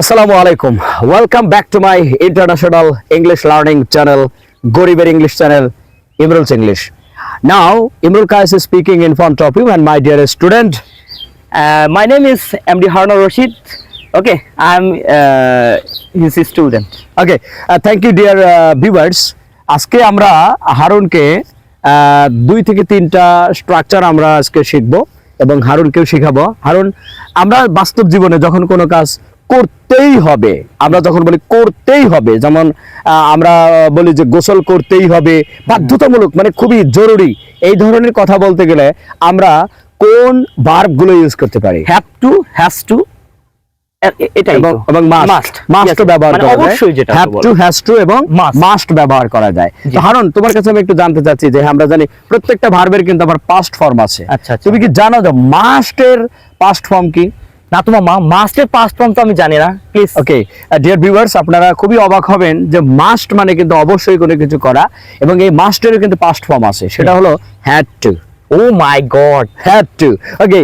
আসসালামু আলাইকুম। Welcome back to my international English learning channel গরিবের English channel Imrul's English now Imrul Kais is speaking in front of you and my dear student my name is M D Harunor Rashid okay I am his student okay thank you dear viewers আজকে আমরা হারুনকে uh, দুই থেকে তিনটা structure আমরা আজকে শিখব এবং হারুনকেও শেখাবো। হারুন, আমরা বাস্তব জীবনে যখন কোনো কাজ করতেই হবে। আমরা যখন বলি করতেই হবে যেমন আমরা বলি যে গোসল করতেই হবে বাধ্যতামূলক মানে খুবই জরুরি। এই ধরনের কথা বলতে গেলে আমরা কোন ভার্বগুলো ইউজ করতে পারি? Has to, এ- এ- এটাই এবং মাস্ট মাস্ট ব্যবহার মানে করা অবশ্যই যেটা হ্যাভ টু হ্যাজ টু এবং মাস্ট ব্যবহার করা যায়। তোমার কাছে আমি একটু জানতে চাচ্ছি যে আমরা জানি প্রত্যেকটা ভার্বের কিন্তু আবার পাস্ট ফর্ম আছে। আচ্ছা, আচ্ছা। তুমি কি জানো যে মাস্টের পাস্ট ফর্ম কি? না তোমার মা মাস্টের পাস্ট ফর্ম তো আমি জানি না প্লিজ ওকে ডিয়ার ভিউয়ার্স আপনারা খুবই অবাক হবেন যে মাস্ট মানে কিন্তু অবশ্যই কোনো কিছু করা এবং এই মাস্টেরও কিন্তু পাস্ট ফর্ম আছে সেটা হলো had to oh my god have to okay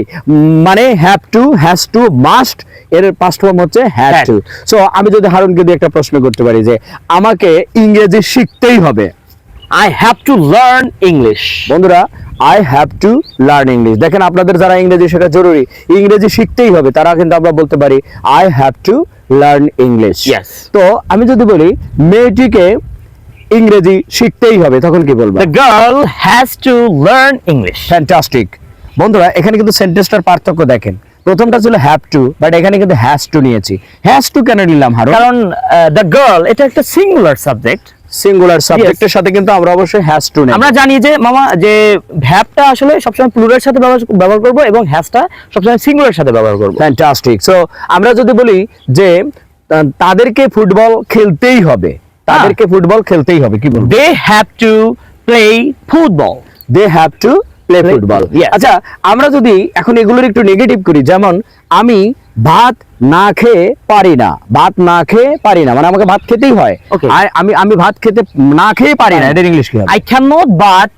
মানে have to has to must এর পাস্ট ফর্ম হচ্ছে Had. টু সো আমি যদি হারুনকে দিয়ে একটা প্রশ্ন করতে পারি যে আমাকে ইংরেজি শিখতেই হবে। I have to learn English বন্ধুরা I have to learn English দেখেন আপনাদের যারা ইংরেজি শেখা জরুরি ইংরেজি শিখতেই হবে তারা কিন্তু আমরা বলতে পারি I have to learn English তো আমি যদি বলি মেয়েটিকে ইংরেজি শিখতেই হবে তখন কি বলব? The girl has to learn English fantastic বন্ধুরা এখানে কিন্তু সেন্টেন্সটার পার্থক্য দেখেন। প্রথমটা ছিল হ্যাভ টু বাট এখানে কিন্তু হ্যাজ টু নিয়েছি। হ্যাজ টু কেন নিলাম হারো কারণ দ্য গার্ল এটা একটা সিঙ্গুলার সাবজেক্ট সিঙ্গুলার সাবজেক্টের সাথে কিন্তু আমরা অবশ্যই হ্যাজ টু নেব আমরা জানি যে মামা যে ভ্যাবটা আসলে সবসময় প্লুরাল সাথে ব্যবহার ব্যবহার করব এবং হ্যাজটা সবসময় সিঙ্গুলার সাথে ব্যবহার করব। ফ্যান্টাস্টিক সো আমরা যদি বলি যে তাদেরকে ফুটবল খেলতেই হবে। তাদেরকে ফুটবল খেলতেই হবে কি বলব? They have to play football they have to play football আচ্ছা আমরা যদি এখন এগুলোর একটু নেগেটিভ করি যেমন আমি ভাত না খেয়ে পারি না। ভাত না খেয়ে পারি না। মানে আমাকে ভাত খেতেই হয়। আর আমি আমি ভাত খেতে না খেয়ে পারি না। এটার ইংলিশ কি I I cannot but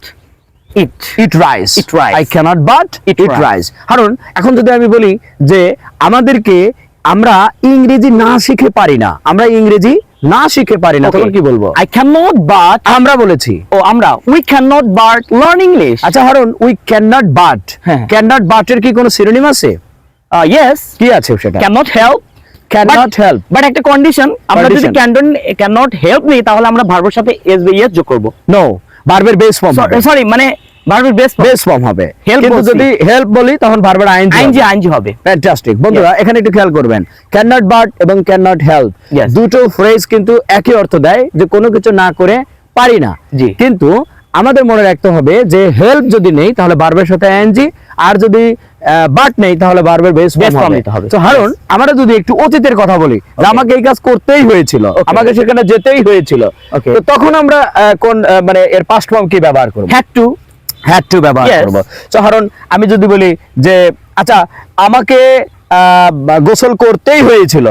eat. Eat rice Eat rice. I cannot but Eat eat rice কারণ এখন যদি আমি বলি যে আমাদেরকে আমরা ইংরেজি না শিখে পারি না আমরা ইংরেজি না শিখে পারি না তখন কি বলব? I cannot but আমরা বলেছি। ও আমরা। We cannot but learn English. আচ্ছা Harun we cannot but. Cannot but এর কি কোনো সিনোনিম আছে? Uh, yes, কি আছে সেটা? Cannot help. cannot help. But একটা কন্ডিশন আমরা যদি. ক্যান্ডন ক্যানট হেল্প নিই তাহলে আমরা ভার্বের সাথে এস বি এস যোগ করব। নো ভার্বের বেস ফর্ম সরি মানে ভার্বের বেস বেস ফর্ম হবে। কিন্তু যদি হেল্প বলি তখন ভার্বের আইনজি আইনজি আইনজি হবে। ফ্যান্টাস্টিক বন্ধুরা এখানে একটু খেয়াল করবেন। ক্যান নট বাট এবং ক্যান নট হেল্প দুটো ফ্রেজ কিন্তু একই অর্থ দেয় যে কোনো কিছু না করে পারি না। জি। কিন্তু আমাদের মনে রাখতে হবে যে হেল্প যদি নেই তাহলে বার্বের সাথে আইএনজি আর যদি বাট নেই তাহলে বার্বের বেস ফর্ম নিতে হবে। তো হারুন আমরা যদি একটু অতীতের কথা বলি যে আমাকে এই কাজ করতেই হয়েছিল আমাকে সেখানে যেতেই হয়েছিল তো তখন আমরা কোন মানে এর পাস্ট ফর্ম কি ব্যবহার করব? হ্যাড টু হ্যাড টু ব্যবহার. করব। তো কারণ আমি যদি বলি যে আচ্ছা আমাকে আহ, গোসল করতেই হয়েছিল।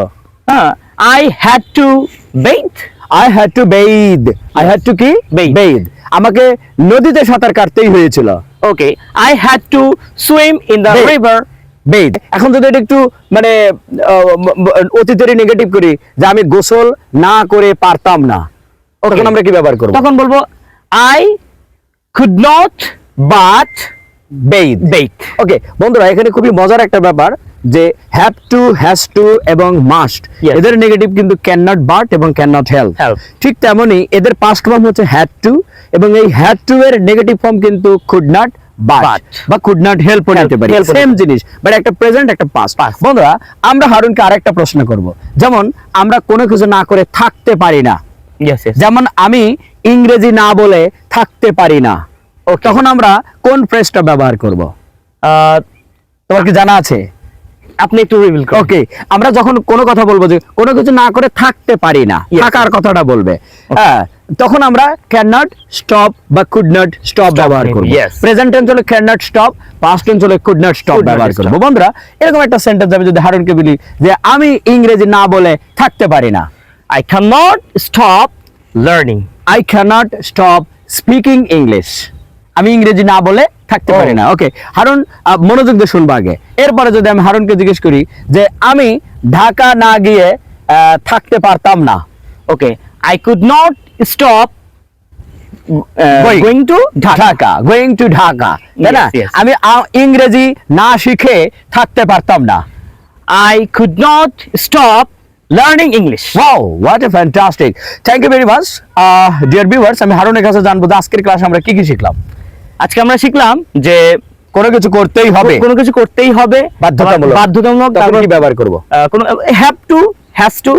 হ্যাঁ I had to bathe I had to bathe I had to কি? বেইদ আমাকে নদীতে সাঁতার কাটতেই হয়েছিল। Okay I had to swim in the river bathe এখন যদি এটা একটু মানে অতীতের নেগেটিভ করি যে আমি গোসল না করে পারতাম না তখন আমরা কি ব্যবহার করব? তখন বলব I could not but bathe bathe okay বন্ধুরা এখানে খুবই মজার একটা ব্যাপার। যে হ্যাভ টু হ্যাজ টু এবং মাস্ট এদের নেগেটিভ কিন্তু ক্যান নট বাট এবং ক্যান নট হেল্প ঠিক তেমনি এদের পাস্ট ফর্ম হচ্ছে হ্যাড টু এবং এই হ্যাড টু এর নেগেটিভ ফর্ম কিন্তু কুড নট বাট বা কুড নট হেল্প Help, নিতে পারি। সেম জিনিস বাট একটা প্রেজেন্ট একটা পাস্ট বন্ধুরা আমরা হারুনকে আরেকটা প্রশ্ন করব। যেমন আমরা কোনো কিছু না করে থাকতে পারি না। যেমন আমি ইংরেজি না বলে থাকতে পারি না। তখন আমরা কোন ফ্রেজটা ব্যবহার করব? তোমার কি জানা আছে? আপনি একটু রিভিল করুন। ওকে আমরা যখন কোনো কথা বলব যে কোনো কিছু না করে থাকতে পারি না থাকার কথাটা বলবে হ্যাঁ তখন আমরা ক্যান নট স্টপ বা কুড নট স্টপ ব্যবহার করব। প্রেজেন্ট টেন্স হলে can not stop past tense হলে কুড নট স্টপ ব্যবহার করব। বন্ধুরা এরকম একটা সেন্টেন্স আমি যদি হারুনকে বলি যে আমি ইংরেজি না বলে থাকতে পারি না। I cannot stop learning I cannot stop speaking English আমি ইংরেজি না বলে থাকতে পারি. না। ওকে হারুন মনোযোগ দিয়ে শুনব আগে। এরপরে যদি আমি হারুনকে জিজ্ঞেস করি যে আমি ঢাকা না গিয়ে থাকতে পারতাম না okay I could not stop going to Dhaka. Going to Dhaka তাই না? Yes, yes. আমি ইংরেজি না শিখে থাকতে পারতাম না। I could not stop learning English wow what a fantastic thank you very much dear viewers আমি হারুনের কাছে জানব আজকের ক্লাসে আমরা কি কি শিখলাম। আজকে আমরা শিখলাম যে কোনো কিছু করতেই হবে। কোনো কিছু করতেই হবে বাধ্যতামূলক। বাধ্যতামূলক তারপর কি ব্যবহার করব? কোনো হ্যাভ টু হ্যাজ টু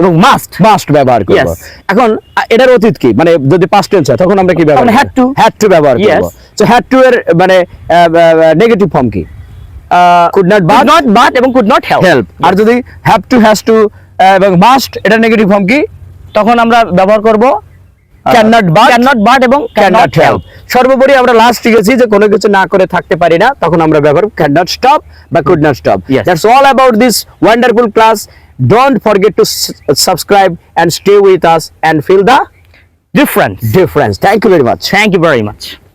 এবং মাস্ট মাস্ট ব্যবহার করব। এখন এটার অতীত কি? মানে যদি পাস্ট টেন্স হয় তখন আমরা কি ব্যবহার had to. হ্যাড টু ব্যবহার করব. সো হ্যাড টু এর মানে নেগেটিভ ফর্ম কি? Could not but but not but এবং কুড নট হেল্প হেল্প আর যদি হ্যাভ টু হ্যাজ টু এবং মাস্ট এটা নেগেটিভ ফর্ম কি? তখন আমরা ব্যবহার করব এবং সর্বোপরি আমরা লাস্ট শিখেছি যে কোনো কিছু না করে থাকতে পারি না তখন আমরা ব্যবহার ক্যান নট স্টপ বা could not stop. That's all about this wonderful class don't forget to subscribe and stay with us and feel the difference difference. thank you very much. Thank you very much